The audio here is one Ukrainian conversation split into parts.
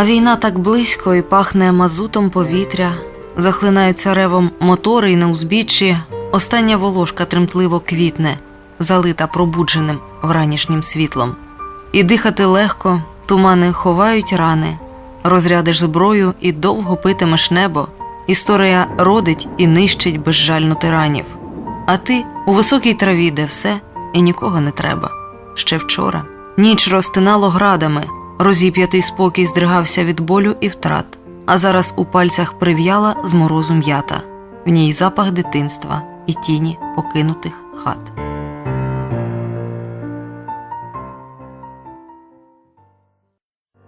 А війна так близько і пахне мазутом повітря, захлинаються ревом мотори і на узбіччі. Остання волошка тремтливо квітне, залита пробудженим вранішнім світлом. І дихати легко, тумани ховають рани, розрядиш зброю і довго питимеш небо. Історія родить і нищить безжально тиранів. А ти у високій траві, де все, і нікого не треба. Ще вчора ніч розтинало градами, розіп'ятий спокій здригався від болю і втрат, а зараз у пальцях прив'яла з морозу м'ята, в ній запах дитинства і тіні покинутих хат.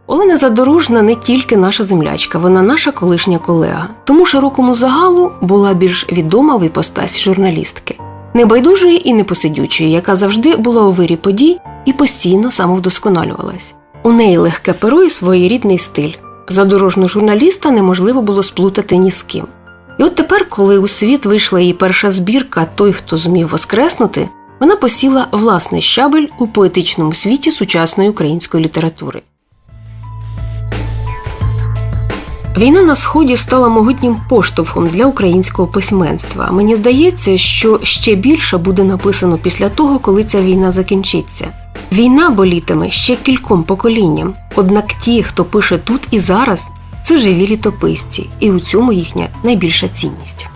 Олена Задорожна не тільки наша землячка, вона наша колишня колега. Тому широкому загалу була більш відома в іпостасі журналістки, небайдужої і непосидючої, яка завжди була у вирі подій і постійно самовдосконалювалась. У неї легке перо і своєрідний стиль. Задорожну журналіста неможливо було сплутати ні з ким. І от тепер, коли у світ вийшла її перша збірка Той, хто зумів воскреснути, вона посіла власний щабель у поетичному світі сучасної української літератури. Війна на сході стала могутнім поштовхом для українського письменства. Мені здається, що ще більше буде написано після того, коли ця війна закінчиться. Війна болітиме ще кільком поколінням. Однак ті, хто пише тут і зараз, це живі літописці, і у цьому їхня найбільша цінність.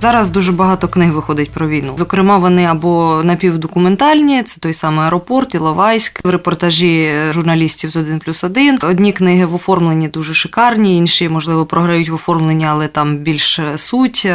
Зараз дуже багато книг виходить про війну. Зокрема, вони або напівдокументальні, це той самий аеропорт, Іловайськ, репортажі журналістів з 1 плюс 1. Одні книги в оформленні дуже шикарні, інші, можливо, програють в оформленні, але там більш суть.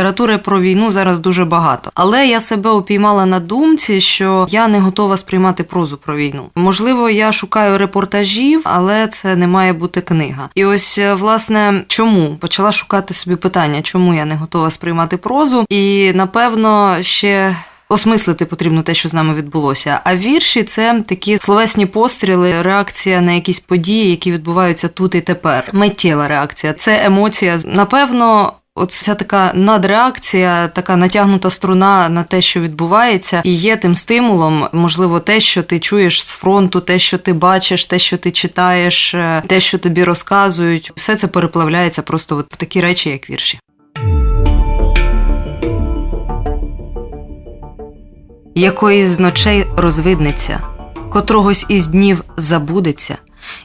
Літератури про війну зараз дуже багато, але я себе упіймала на думці, що я не готова сприймати прозу про війну. Можливо, я шукаю репортажів, але це не має бути книга. І ось е, власне чому почала шукати собі питання, чому я не готова сприймати прозу, і напевно ще. Осмислити потрібно те, що з нами відбулося. А вірші це такі словесні постріли, реакція на якісь події, які відбуваються тут і тепер. Миттєва реакція. Це емоція. Напевно, Оця така надреакція, така натягнута струна на те, що відбувається, і є тим стимулом, можливо, те, що ти чуєш з фронту, те, що ти бачиш, те, що ти читаєш, е, те, що тобі розказують, все це переплавляється просто от в такі речі, як вірші. Якоїсь з ночей розвиднеться, котрогось із днів забудеться,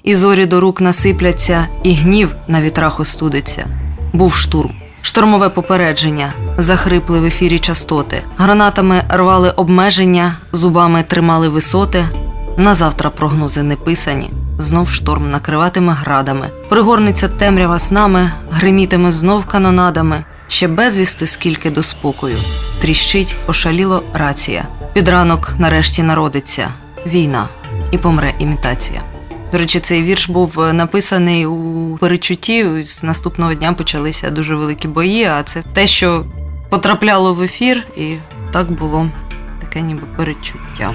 і зорі до рук насипляться, і гнів на вітрах остудиться. Був штурм. Штормове попередження, захрипли в ефірі частоти, гранатами рвали обмеження, зубами тримали висоти. На завтра прогнози не писані. Знов шторм накриватиме градами, пригорниться темрява снами, гримітиме знов канонадами. Ще безвісти скільки до спокою. Тріщить, ошаліло рація. Під ранок нарешті народиться війна і помре імітація. До речі, цей вірш був е, написаний у перечутті. З наступного дня почалися дуже великі бої. А це те, що потрапляло в ефір, і так було таке ніби перечуття.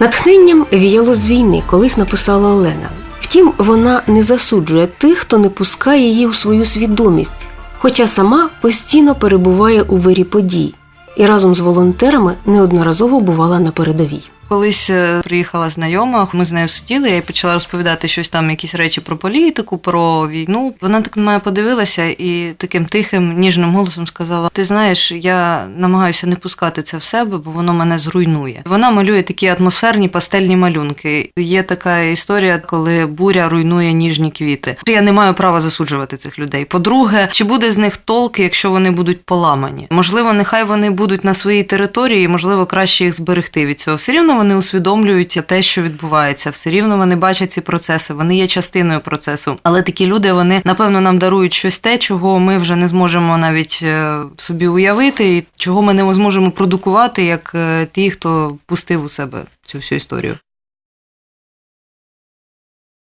Натхненням віяло з війни, колись написала Олена. Втім, вона не засуджує тих, хто не пускає її у свою свідомість, хоча сама постійно перебуває у вирі подій і разом з волонтерами неодноразово бувала на передовій. Колись е, приїхала знайома, ми з нею сиділи, я їй почала розповідати щось там, якісь речі про політику, про війну. Вона так на мене подивилася і таким тихим, ніжним голосом сказала: Ти знаєш, я намагаюся не пускати це в себе, бо воно мене зруйнує. Вона малює такі атмосферні пастельні малюнки. Є така історія, коли буря руйнує ніжні квіти. Я не маю права засуджувати цих людей. По-друге, чи буде з них толк, якщо вони будуть поламані? Можливо, нехай вони будуть на своїй території, можливо, краще їх зберегти від цього. Все рівно вони усвідомлюють те, що відбувається. Все рівно вони бачать ці процеси, вони є частиною процесу. Але такі люди вони напевно нам дарують щось те, чого ми вже не зможемо навіть е, собі уявити, і чого ми не зможемо продукувати, як е, ті, хто пустив у себе цю всю історію.